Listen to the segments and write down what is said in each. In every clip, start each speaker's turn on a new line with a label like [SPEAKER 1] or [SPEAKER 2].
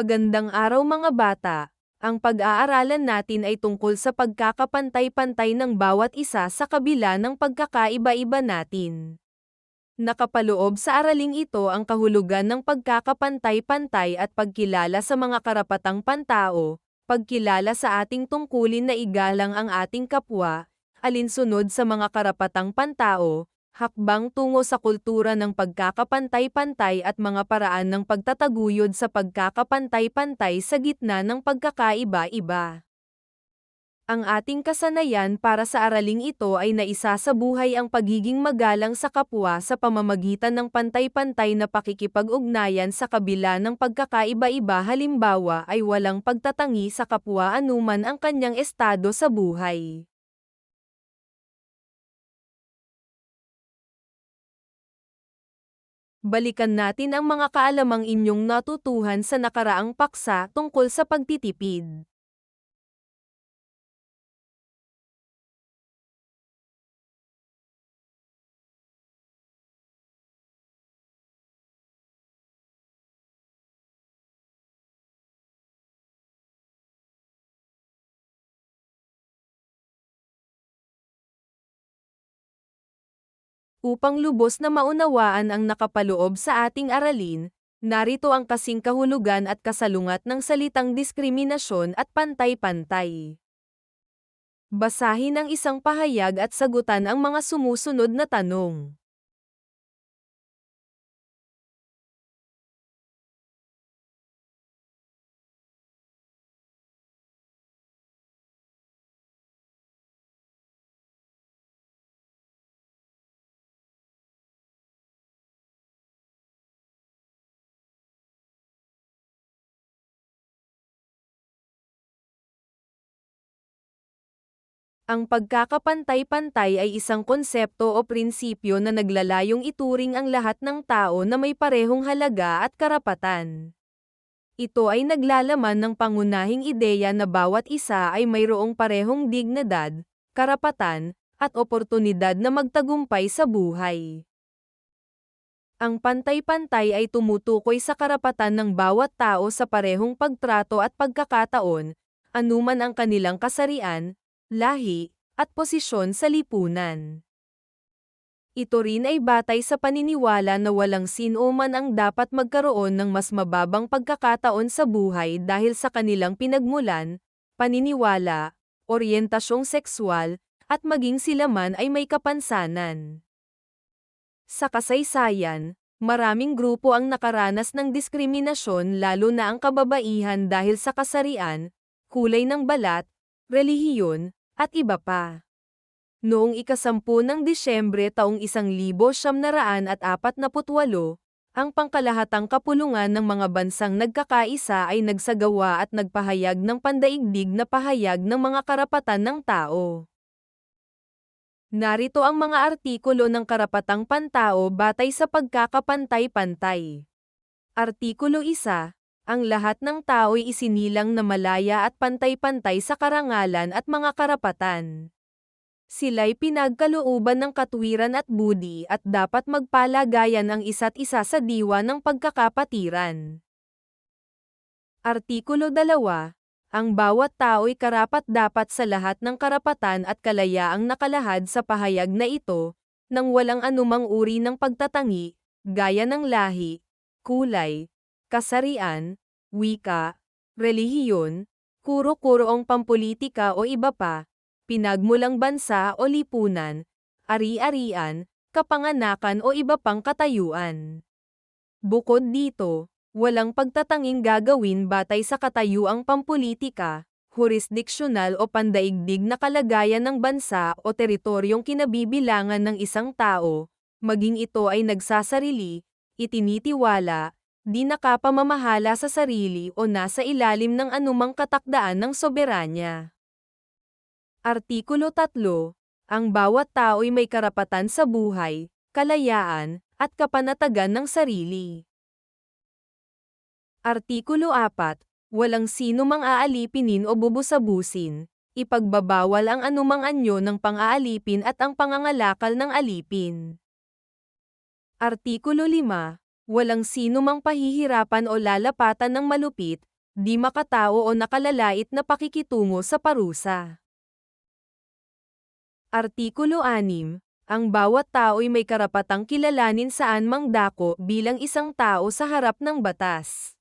[SPEAKER 1] Magandang araw mga bata. Ang pag-aaralan natin ay tungkol sa pagkakapantay-pantay ng bawat isa sa kabila ng pagkakaiba-iba natin. Nakapaloob sa araling ito ang kahulugan ng pagkakapantay-pantay at pagkilala sa mga karapatang pantao, pagkilala sa ating tungkulin na igalang ang ating kapwa, alinsunod sa mga karapatang pantao, hakbang tungo sa kultura ng pagkakapantay-pantay at mga paraan ng pagtataguyod sa pagkakapantay-pantay sa gitna ng pagkakaiba-iba. Ang ating kasanayan para sa araling ito ay naisasabuhay ang pagiging magalang sa kapwa sa pamamagitan ng pantay-pantay na pakikipag-ugnayan sa kabila ng pagkakaiba-iba halimbawa ay walang pagtatangi sa kapwa anuman ang kanyang estado sa buhay. Balikan natin ang mga kaalamang inyong natutuhan sa nakaraang paksa tungkol sa pagtitipid. Upang lubos na maunawaan ang nakapaloob sa ating aralin, narito ang kasing kahulugan at kasalungat ng salitang diskriminasyon at pantay-pantay. Basahin ang isang pahayag at sagutan ang mga sumusunod na tanong. Ang pagkakapantay-pantay ay isang konsepto o prinsipyo na naglalayong ituring ang lahat ng tao na may parehong halaga at karapatan. Ito ay naglalaman ng pangunahing ideya na bawat isa ay mayroong parehong dignidad, karapatan, at oportunidad na magtagumpay sa buhay. Ang pantay-pantay ay tumutukoy sa karapatan ng bawat tao sa parehong pagtrato at pagkakataon, anuman ang kanilang kasarian, lahi, at posisyon sa lipunan. Ito rin ay batay sa paniniwala na walang sino man ang dapat magkaroon ng mas mababang pagkakataon sa buhay dahil sa kanilang pinagmulan, paniniwala, oryentasyong sexual, at maging sila man ay may kapansanan. Sa kasaysayan, maraming grupo ang nakaranas ng diskriminasyon lalo na ang kababaihan dahil sa kasarian, kulay ng balat, relihiyon, at iba pa. Noong ikasampu ng Disyembre taong 1948, ang pangkalahatang kapulungan ng mga bansang nagkakaisa ay nagsagawa at nagpahayag ng pandaigdig na pahayag ng mga karapatan ng tao. Narito ang mga artikulo ng karapatang pantao batay sa pagkakapantay-pantay. Artikulo 1 ang lahat ng tao'y isinilang na malaya at pantay-pantay sa karangalan at mga karapatan. Sila'y pinagkalooban ng katwiran at budi at dapat magpalagayan ang isa't isa sa diwa ng pagkakapatiran. Artikulo 2. Ang bawat tao'y karapat dapat sa lahat ng karapatan at kalayaang nakalahad sa pahayag na ito, nang walang anumang uri ng pagtatangi, gaya ng lahi, kulay, kasarian, wika, relihiyon, kuro-kuroong pampolitika o iba pa, pinagmulang bansa o lipunan, ari-arian, kapanganakan o iba pang katayuan. Bukod dito, walang pagtatanging gagawin batay sa katayuang pampolitika, jurisdiksyonal o pandaigdig na kalagayan ng bansa o teritoryong kinabibilangan ng isang tao, maging ito ay nagsasarili, itinitiwala, di nakapamamahala sa sarili o nasa ilalim ng anumang katakdaan ng soberanya. Artikulo 3. Ang bawat tao'y may karapatan sa buhay, kalayaan, at kapanatagan ng sarili. Artikulo 4. Walang sino mang aalipinin o bubusabusin, ipagbabawal ang anumang anyo ng pang-aalipin at ang pangangalakal ng alipin. Artikulo 5 Walang sino mang pahihirapan o lalapatan ng malupit, di makatao o nakalalait na pakikitungo sa parusa. Artikulo 6. Ang bawat tao'y may karapatang kilalanin saan mang dako bilang isang tao sa harap ng batas.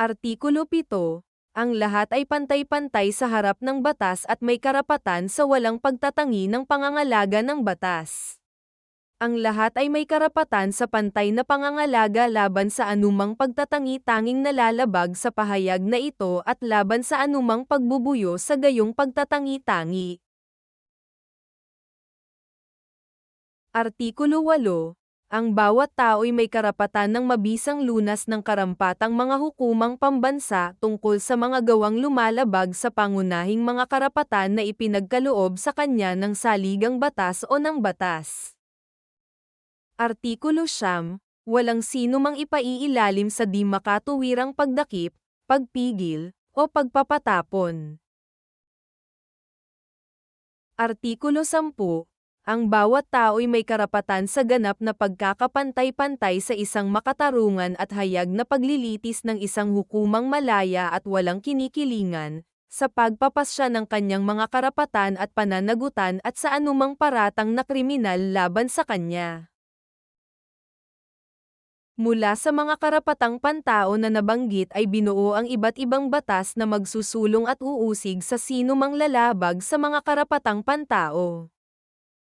[SPEAKER 1] Artikulo 7. Ang lahat ay pantay-pantay sa harap ng batas at may karapatan sa walang pagtatangi ng pangangalaga ng batas. Ang lahat ay may karapatan sa pantay na pangangalaga laban sa anumang pagtatangi tanging nalalabag sa pahayag na ito at laban sa anumang pagbubuyo sa gayong pagtatangi-tangi. Artikulo 8. Ang bawat tao'y may karapatan ng mabisang lunas ng karampatang mga hukumang pambansa tungkol sa mga gawang lumalabag sa pangunahing mga karapatan na ipinagkaloob sa kanya ng saligang batas o ng batas. Artikulo 9. Walang sino mang ipaiilalim sa di makatuwirang pagdakip, pagpigil, o pagpapatapon. Artikulo 10. Ang bawat tao'y may karapatan sa ganap na pagkakapantay-pantay sa isang makatarungan at hayag na paglilitis ng isang hukumang malaya at walang kinikilingan, sa pagpapasya ng kanyang mga karapatan at pananagutan at sa anumang paratang na kriminal laban sa kanya. Mula sa mga karapatang pantao na nabanggit ay binuo ang iba't ibang batas na magsusulong at uusig sa sino mang lalabag sa mga karapatang pantao.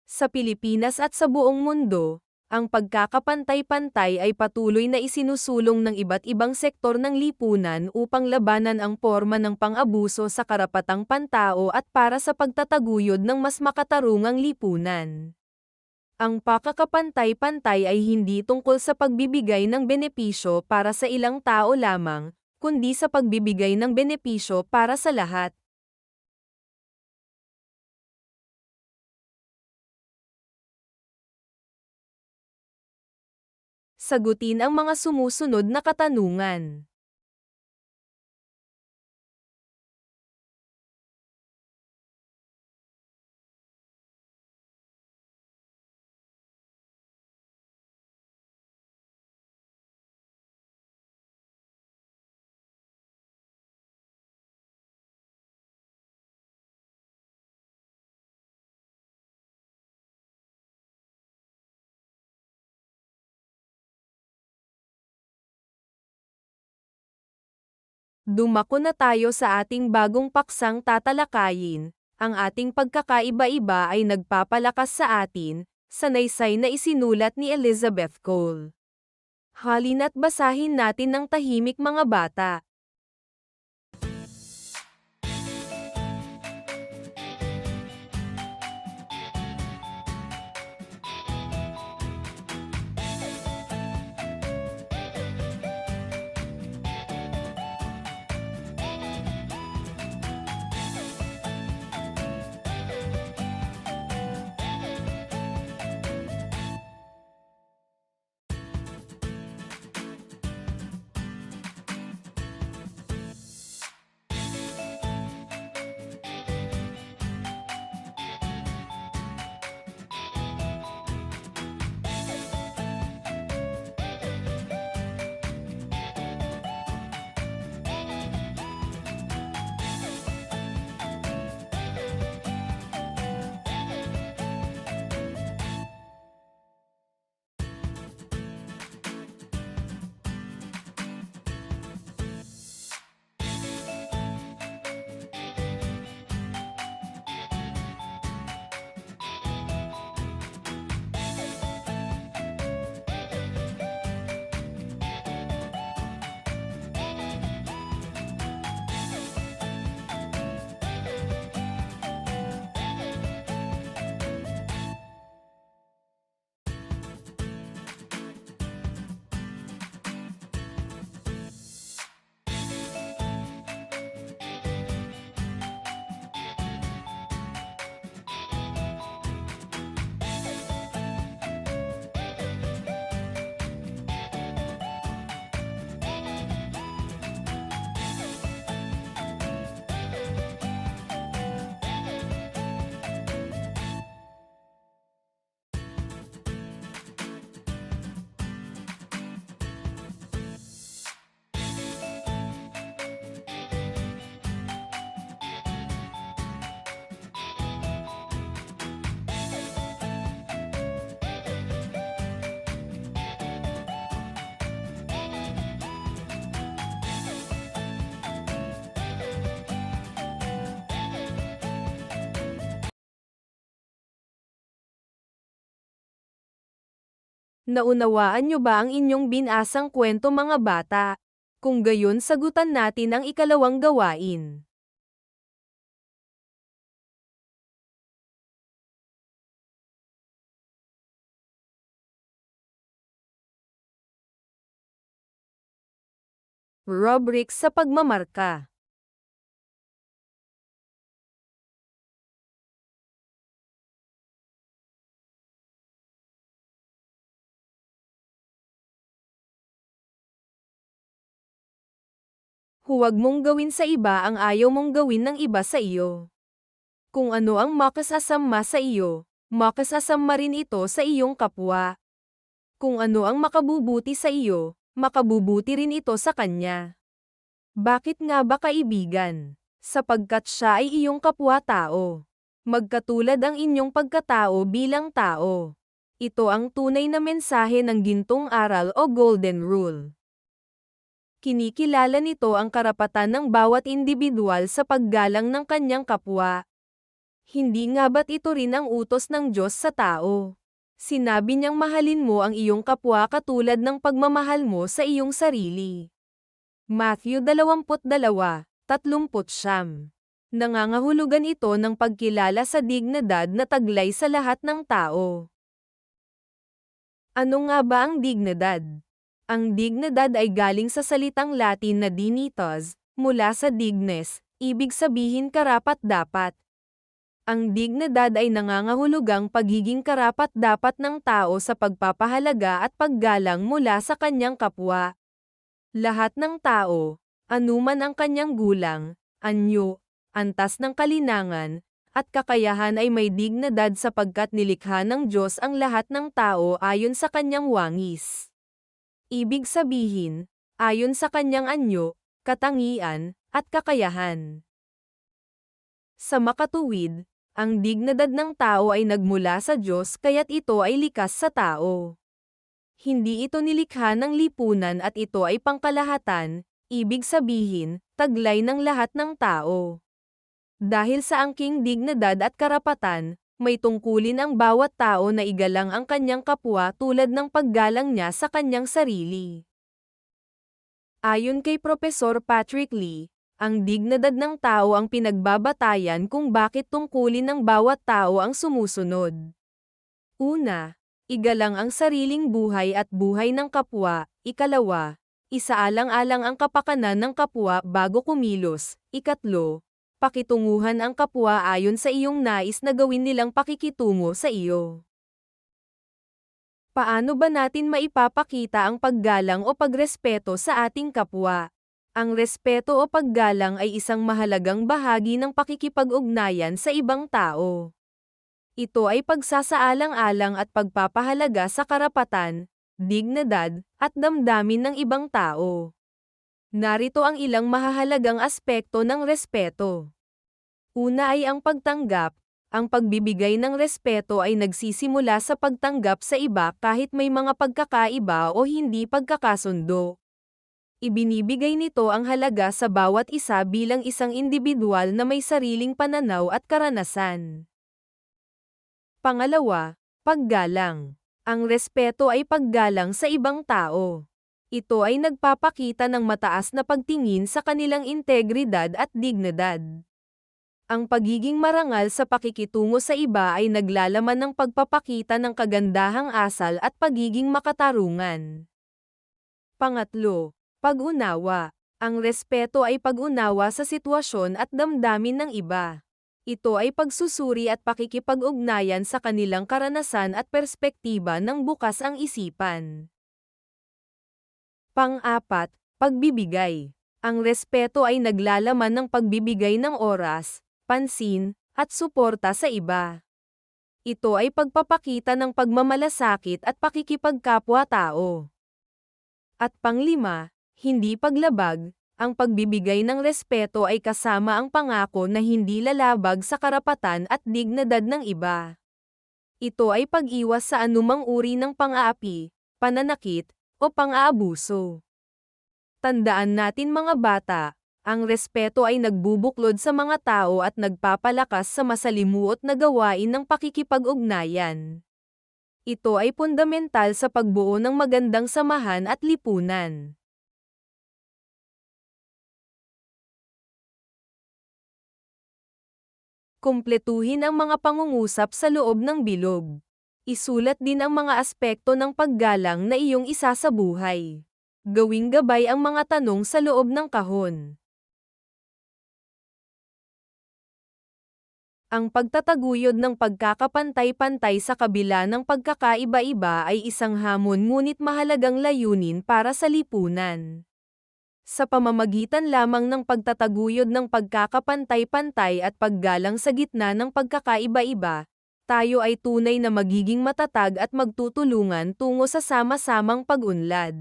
[SPEAKER 1] Sa Pilipinas at sa buong mundo, ang pagkakapantay-pantay ay patuloy na isinusulong ng iba't ibang sektor ng lipunan upang labanan ang forma ng pang-abuso sa karapatang pantao at para sa pagtataguyod ng mas makatarungang lipunan. Ang pakakapantay-pantay ay hindi tungkol sa pagbibigay ng benepisyo para sa ilang tao lamang, kundi sa pagbibigay ng benepisyo para sa lahat. Sagutin ang mga sumusunod na katanungan. Dumako na tayo sa ating bagong paksang tatalakayin. Ang ating pagkakaiba-iba ay nagpapalakas sa atin, sanaysay na isinulat ni Elizabeth Cole. Halina't basahin natin ng tahimik mga bata. Naunawaan niyo ba ang inyong binasang kwento mga bata? Kung gayon sagutan natin ang ikalawang gawain. Rubrics sa pagmamarka Huwag mong gawin sa iba ang ayaw mong gawin ng iba sa iyo. Kung ano ang makasasama sa iyo, makasasama rin ito sa iyong kapwa. Kung ano ang makabubuti sa iyo, makabubuti rin ito sa kanya. Bakit nga ba kaibigan? Sapagkat siya ay iyong kapwa-tao. Magkatulad ang inyong pagkatao bilang tao. Ito ang tunay na mensahe ng gintong aral o golden rule kinikilala nito ang karapatan ng bawat individual sa paggalang ng kanyang kapwa. Hindi nga ba't ito rin ang utos ng Diyos sa tao? Sinabi niyang mahalin mo ang iyong kapwa katulad ng pagmamahal mo sa iyong sarili. Matthew 22:30 Nangangahulugan ito ng pagkilala sa dignidad na taglay sa lahat ng tao. Ano nga ba ang dignidad? Ang dignidad ay galing sa salitang Latin na dignitas, mula sa dignes, ibig sabihin karapat-dapat. Ang dignidad ay nangangahulugang pagiging karapat-dapat ng tao sa pagpapahalaga at paggalang mula sa kanyang kapwa. Lahat ng tao, anuman ang kanyang gulang, anyo, antas ng kalinangan, at kakayahan ay may dignidad sapagkat nilikha ng Diyos ang lahat ng tao ayon sa kanyang wangis. Ibig sabihin, ayon sa kanyang anyo, katangian, at kakayahan. Sa makatuwid, ang dignidad ng tao ay nagmula sa Diyos kaya't ito ay likas sa tao. Hindi ito nilikha ng lipunan at ito ay pangkalahatan, ibig sabihin, taglay ng lahat ng tao. Dahil sa angking dignidad at karapatan, may tungkulin ang bawat tao na igalang ang kanyang kapwa tulad ng paggalang niya sa kanyang sarili. Ayon kay Profesor Patrick Lee, ang dignidad ng tao ang pinagbabatayan kung bakit tungkulin ng bawat tao ang sumusunod. Una, igalang ang sariling buhay at buhay ng kapwa. Ikalawa, isaalang-alang ang kapakanan ng kapwa bago kumilos. Ikatlo, pakitunguhan ang kapwa ayon sa iyong nais na gawin nilang pakikitungo sa iyo. Paano ba natin maipapakita ang paggalang o pagrespeto sa ating kapwa? Ang respeto o paggalang ay isang mahalagang bahagi ng pakikipag-ugnayan sa ibang tao. Ito ay pagsasaalang-alang at pagpapahalaga sa karapatan, dignidad, at damdamin ng ibang tao. Narito ang ilang mahahalagang aspekto ng respeto. Una ay ang pagtanggap. Ang pagbibigay ng respeto ay nagsisimula sa pagtanggap sa iba kahit may mga pagkakaiba o hindi pagkakasundo. Ibinibigay nito ang halaga sa bawat isa bilang isang individual na may sariling pananaw at karanasan. Pangalawa, paggalang. Ang respeto ay paggalang sa ibang tao. Ito ay nagpapakita ng mataas na pagtingin sa kanilang integridad at dignidad. Ang pagiging marangal sa pakikitungo sa iba ay naglalaman ng pagpapakita ng kagandahang asal at pagiging makatarungan. Pangatlo, pag-unawa. Ang respeto ay pag-unawa sa sitwasyon at damdamin ng iba. Ito ay pagsusuri at pakikipag-ugnayan sa kanilang karanasan at perspektiba ng bukas ang isipan. Pang-apat, pagbibigay. Ang respeto ay naglalaman ng pagbibigay ng oras, pansin, at suporta sa iba. Ito ay pagpapakita ng pagmamalasakit at pakikipagkapwa-tao. At panglima, hindi paglabag, ang pagbibigay ng respeto ay kasama ang pangako na hindi lalabag sa karapatan at dignidad ng iba. Ito ay pag-iwas sa anumang uri ng pang-aapi, pananakit, o pang-aabuso. Tandaan natin mga bata, ang respeto ay nagbubuklod sa mga tao at nagpapalakas sa masalimuot na gawain ng pakikipag-ugnayan. Ito ay fundamental sa pagbuo ng magandang samahan at lipunan. Kumpletuhin ang mga pangungusap sa loob ng bilog. Isulat din ang mga aspekto ng paggalang na iyong isa sa buhay. Gawing gabay ang mga tanong sa loob ng kahon. Ang pagtataguyod ng pagkakapantay-pantay sa kabila ng pagkakaiba-iba ay isang hamon ngunit mahalagang layunin para sa lipunan. Sa pamamagitan lamang ng pagtataguyod ng pagkakapantay-pantay at paggalang sa gitna ng pagkakaiba-iba, tayo ay tunay na magiging matatag at magtutulungan tungo sa sama-samang pag-unlad.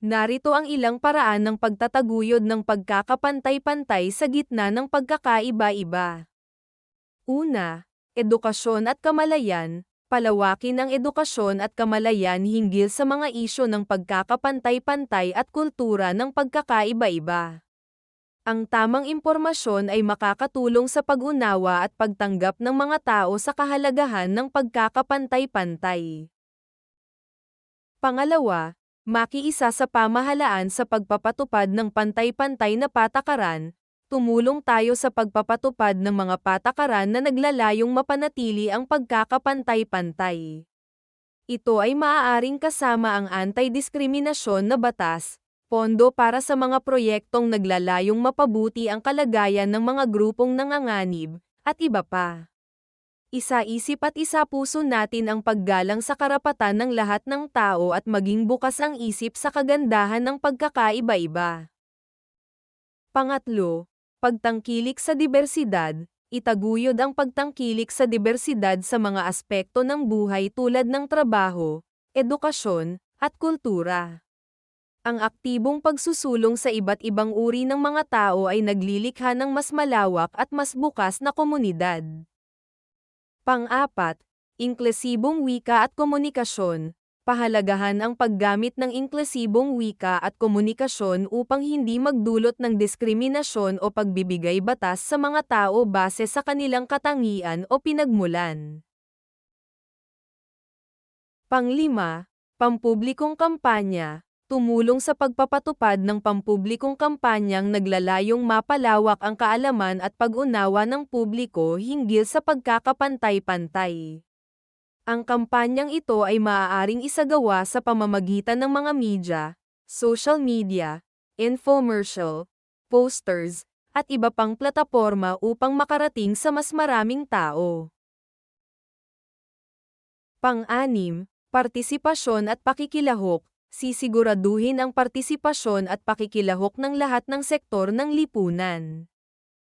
[SPEAKER 1] Narito ang ilang paraan ng pagtataguyod ng pagkakapantay-pantay sa gitna ng pagkakaiba-iba. Una, edukasyon at kamalayan, palawakin ang edukasyon at kamalayan hinggil sa mga isyo ng pagkakapantay-pantay at kultura ng pagkakaiba-iba. Ang tamang impormasyon ay makakatulong sa pag-unawa at pagtanggap ng mga tao sa kahalagahan ng pagkakapantay-pantay. Pangalawa, makiisa sa pamahalaan sa pagpapatupad ng pantay-pantay na patakaran, tumulong tayo sa pagpapatupad ng mga patakaran na naglalayong mapanatili ang pagkakapantay-pantay. Ito ay maaaring kasama ang anti-diskriminasyon na batas, pondo para sa mga proyektong naglalayong mapabuti ang kalagayan ng mga grupong nanganganib, at iba pa. Isa-isip at isa-puso natin ang paggalang sa karapatan ng lahat ng tao at maging bukas ang isip sa kagandahan ng pagkakaiba-iba. Pangatlo, pagtangkilik sa diversidad, itaguyod ang pagtangkilik sa diversidad sa mga aspekto ng buhay tulad ng trabaho, edukasyon, at kultura. Ang aktibong pagsusulong sa iba't ibang uri ng mga tao ay naglilikha ng mas malawak at mas bukas na komunidad. Pang-apat, inklusibong wika at komunikasyon. Pahalagahan ang paggamit ng inklusibong wika at komunikasyon upang hindi magdulot ng diskriminasyon o pagbibigay batas sa mga tao base sa kanilang katangian o pinagmulan. Panglima, pampublikong kampanya, tumulong sa pagpapatupad ng pampublikong kampanyang naglalayong mapalawak ang kaalaman at pag-unawa ng publiko hinggil sa pagkakapantay-pantay. Ang kampanyang ito ay maaaring isagawa sa pamamagitan ng mga media, social media, infomercial, posters, at iba pang plataporma upang makarating sa mas maraming tao. Pang-anim, partisipasyon at pakikilahok, sisiguraduhin ang partisipasyon at pakikilahok ng lahat ng sektor ng lipunan.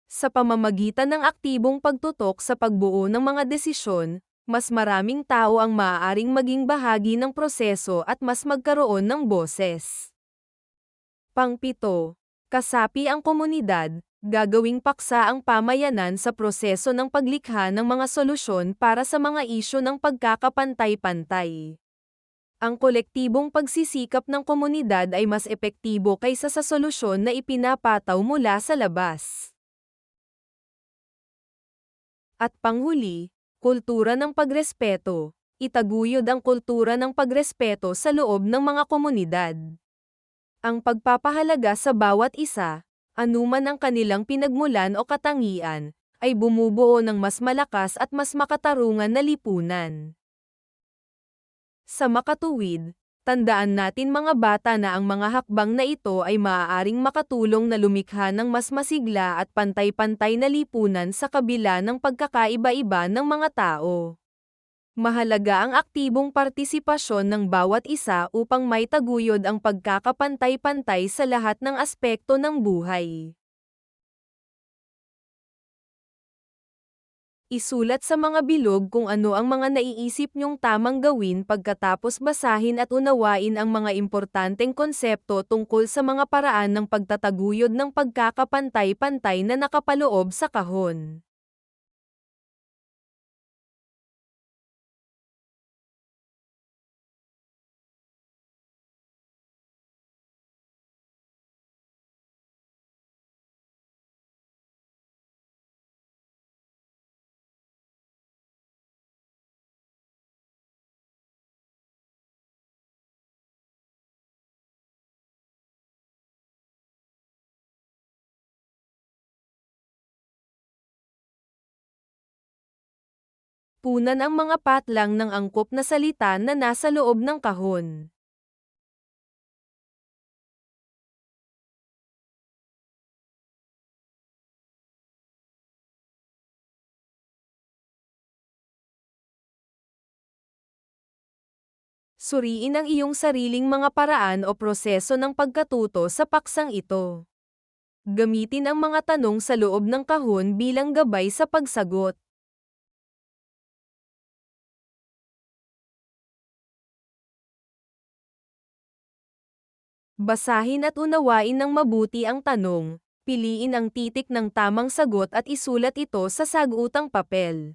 [SPEAKER 1] Sa pamamagitan ng aktibong pagtutok sa pagbuo ng mga desisyon, mas maraming tao ang maaaring maging bahagi ng proseso at mas magkaroon ng boses. Pangpito, kasapi ang komunidad, gagawing paksa ang pamayanan sa proseso ng paglikha ng mga solusyon para sa mga isyo ng pagkakapantay-pantay. Ang kolektibong pagsisikap ng komunidad ay mas epektibo kaysa sa solusyon na ipinapataw mula sa labas. At panghuli, kultura ng pagrespeto. Itaguyod ang kultura ng pagrespeto sa loob ng mga komunidad. Ang pagpapahalaga sa bawat isa, anuman ang kanilang pinagmulan o katangian, ay bumubuo ng mas malakas at mas makatarungan na lipunan. Sa makatuwid, tandaan natin mga bata na ang mga hakbang na ito ay maaaring makatulong na lumikha ng mas masigla at pantay-pantay na lipunan sa kabila ng pagkakaiba-iba ng mga tao. Mahalaga ang aktibong partisipasyon ng bawat isa upang maitaguyod ang pagkakapantay-pantay sa lahat ng aspekto ng buhay. Isulat sa mga bilog kung ano ang mga naiisip niyong tamang gawin pagkatapos basahin at unawain ang mga importanteng konsepto tungkol sa mga paraan ng pagtataguyod ng pagkakapantay-pantay na nakapaloob sa kahon. Punan ang mga patlang ng angkop na salita na nasa loob ng kahon. Suriin ang iyong sariling mga paraan o proseso ng pagkatuto sa paksang ito. Gamitin ang mga tanong sa loob ng kahon bilang gabay sa pagsagot. Basahin at unawain ng mabuti ang tanong, piliin ang titik ng tamang sagot at isulat ito sa sagutang papel.